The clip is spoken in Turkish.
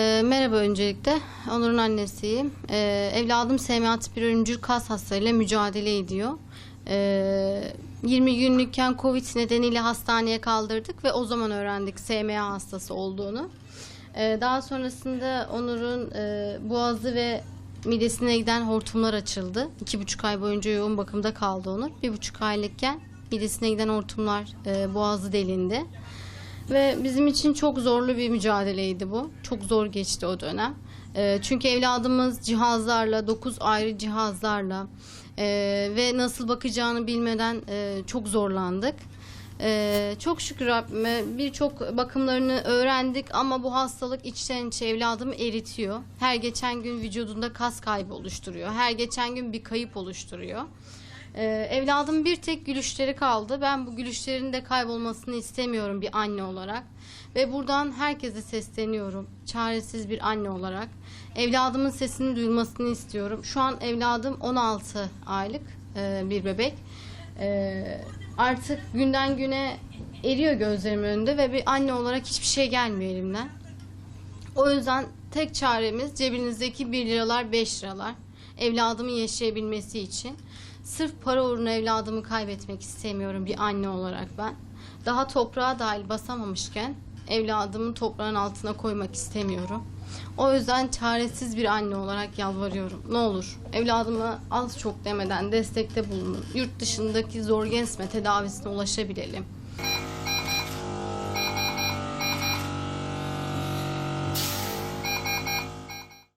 Ee, merhaba öncelikle. Onur'un annesiyim. Ee, evladım SMA tipi ölümcül kas hastalığıyla mücadele ediyor. Ee, 20 günlükken Covid nedeniyle hastaneye kaldırdık ve o zaman öğrendik SMA hastası olduğunu. Ee, daha sonrasında Onur'un e, boğazı ve midesine giden hortumlar açıldı. İki buçuk ay boyunca yoğun bakımda kaldı Onur. Bir buçuk aylıkken midesine giden hortumlar e, boğazı delindi. Ve bizim için çok zorlu bir mücadeleydi bu. Çok zor geçti o dönem. Ee, çünkü evladımız cihazlarla, 9 ayrı cihazlarla e, ve nasıl bakacağını bilmeden e, çok zorlandık. Ee, çok şükür Rabbime birçok bakımlarını öğrendik ama bu hastalık içten içe evladımı eritiyor. Her geçen gün vücudunda kas kaybı oluşturuyor. Her geçen gün bir kayıp oluşturuyor. Ee, evladım bir tek gülüşleri kaldı. Ben bu gülüşlerin de kaybolmasını istemiyorum bir anne olarak. Ve buradan herkese sesleniyorum. Çaresiz bir anne olarak. Evladımın sesini duyulmasını istiyorum. Şu an evladım 16 aylık e, bir bebek. E, artık günden güne eriyor gözlerimin önünde ve bir anne olarak hiçbir şey gelmiyor elimden. O yüzden tek çaremiz cebinizdeki 1 liralar 5 liralar. Evladımın yaşayabilmesi için. Sırf para uğruna evladımı kaybetmek istemiyorum bir anne olarak ben. Daha toprağa dahil basamamışken evladımı toprağın altına koymak istemiyorum. O yüzden çaresiz bir anne olarak yalvarıyorum. Ne olur evladıma az çok demeden destekte bulunun. Yurt dışındaki Zorgensme tedavisine ulaşabilelim.